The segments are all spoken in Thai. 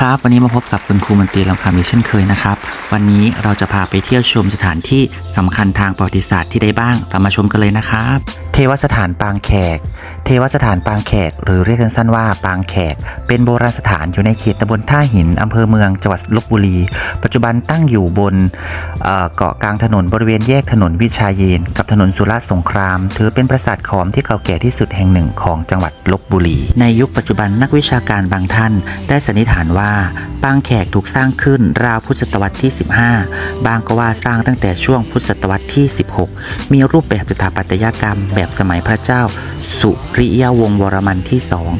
ครับ วันนี้มาพบกับคุณครูมนตรีลำคำอีกเช่นเคยนะครับ วันนี้เราจะพาไปเที่ยวชมสถานที่สำคัญทางประวัติศาสตร์ที่ใดบ้างตามมาชมกันเลยนะครับเทวสถานปางแขก เทวสถานปางแขก หรือเรียกสั้นๆว่าปางแขก เป็นโบราณสถานอยู่ในเขตตำบลท่าหินอำเภอเมืองจังหวัดลบบุรี ปัจจุบันตั้งอยู่บนเเกาะกลางถนนบริเวณแยกถนนวิชาเยน กับถนนสุราษฎร์สงคราม ถือเป็นปราสาทขอมที่เก่าแก่ที่สุดแห่งหนึ่งของจังหวัดลบบุรี ในยุคปัจจุบันนักวิชาการบางท่าน ได้สันนิษฐานว่าปางแขกถูกสร้างขึ้นราวพุทธศตวรรษที่ 15 บางก็ว่าสร้างตั้งแต่ช่วงพุทธศตวรรษที่ 16 มีรูปแบบสถาปัตยกรรมแบบสมัยพระเจ้า สุริยวงศ์วรมันที่สอง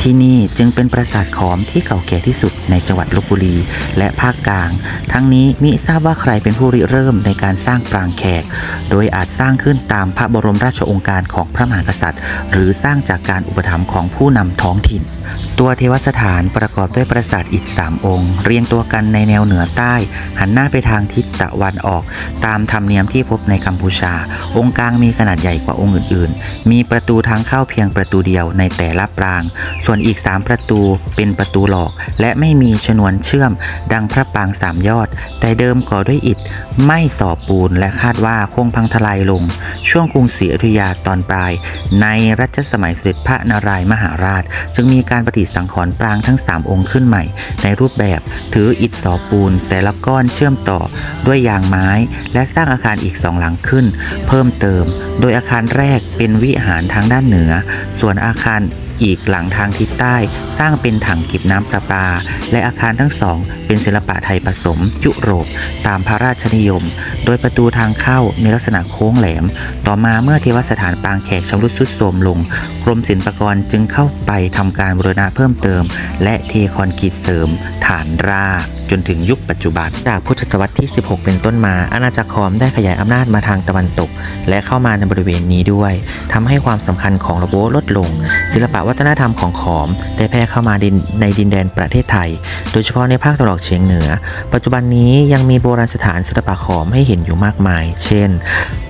ที่นี่จึงเป็นปราสาทขอมที่เก่าแก่ที่สุดในจังหวัดลบบุรี และภาคกลาง ทั้งนี้มิทราบว่าใครเป็นผู้ริเริ่มในการสร้างปรางแขก โดยอาจสร้างขึ้นตามพระบรมราชโองการของพระมหากษัตริย์ หรือสร้างจากการอุปถัมภ์ของผู้นำท้องถิ่น ตัวเทวสถานประกอบด้วยปราสาทอิฐสามองค์ เรียงตัวกันในแนวเหนือใต้ หันหน้าไปทางทิศตะวันออก ตามธรรมเนียมที่พบในกัมพูชา องค์กลางมีขนาดใหญ่กว่าองค์อื่น มีประตูทางเข้าเพียงประตูเดียวในแต่ละปราง ส่วนอีก 3 ประตูเป็นประตูหลอก และไม่มีชนวนเชื่อม ดังพระปรางสามยอด แต่เดิมก่อด้วยอิฐไม่ส่อปูนและคาดว่าคงพังทลายลง ช่วงกรุงศรีอยุธยาตอนปลาย ในรัชสมัยสมเด็จพระนารายมหาราช จึงมีการปฏิสังขรณ์ปรางทั้ง 3 องค์ขึ้นใหม่ ในรูปแบบถืออิฐสอบปูน แต่ละก้อนเชื่อมต่อด้วยยางไม้ และสร้างอาคารอีกสองหลังขึ้น เพิ่มเติม โดยอาคารแรกเป็นวิหารทางด้านเหนือ ส่วนอาคาร อีกหลังทางทิศใต้ สร้างเป็นถังเก็บน้ำประปา และอาคารทั้งสอง เป็นศิลปะไทยผสม ยุโรป ตามพระราชนิยม โดยประตูทางเข้ามีลักษณะโค้งแหลม ต่อมาเมื่อเทวสถานปางแขกชำรุดทรุดโทรมลง กรมศิลปากรจึงเข้าไปทำการบูรณะเพิ่มเติม และเทคอนกรีตเสริม ฐานรากจนถึงยุคปัจจุบันจากพุทธศตวรรษที่ 16 เป็นต้นมา อาณาจักรขอมได้ขยายอำนาจมาทางตะวันตก และเข้ามาในบริเวณนี้ด้วยทำให้ความสำคัญของระโบลดลง ศิลปะวัฒนธรรมของขอมได้แพร่เข้ามาดินในดินแดนประเทศไทย โดยเฉพาะในภาคตะวันออกเฉียงเหนือ ปัจจุบันนี้ยังมีโบราณสถานศิลปะขอมให้เห็นอยู่มากมาย เช่น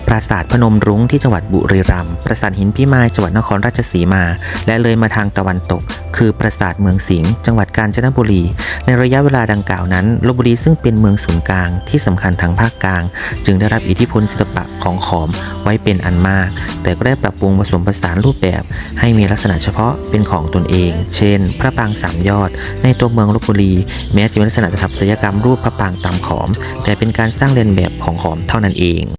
ปราสาทพนมรุ้งที่จังหวัดบุรีรัมย์ ปราสาทหินพิมายจังหวัดนครราชสีมา และเลยมาทางตะวันตก คือปราสาทเมืองสิงห์จังหวัดกาญจนบุรี ในระยะเวลาดังกล่าวนั้นลบบุรีซึ่งเป็นเมืองศูนย์กลางที่สำคัญทางภาคกลาง จึงได้รับอิทธิพลศิลปะของขอมไว้เป็นอันมาก แต่ก็ได้ปรับปรุงผสมผสานรูปแบบ ให้มีลักษณะเฉพาะเป็นของตนเอง เช่น พระปรางสามยอด ในตัวเมืองลบบุรี แม้จะมีลักษณะสถาปัตยกรรมรูปพระปรางตามขอม แต่เป็นการสร้างเลียนแบบของขอมเท่านั้นเอง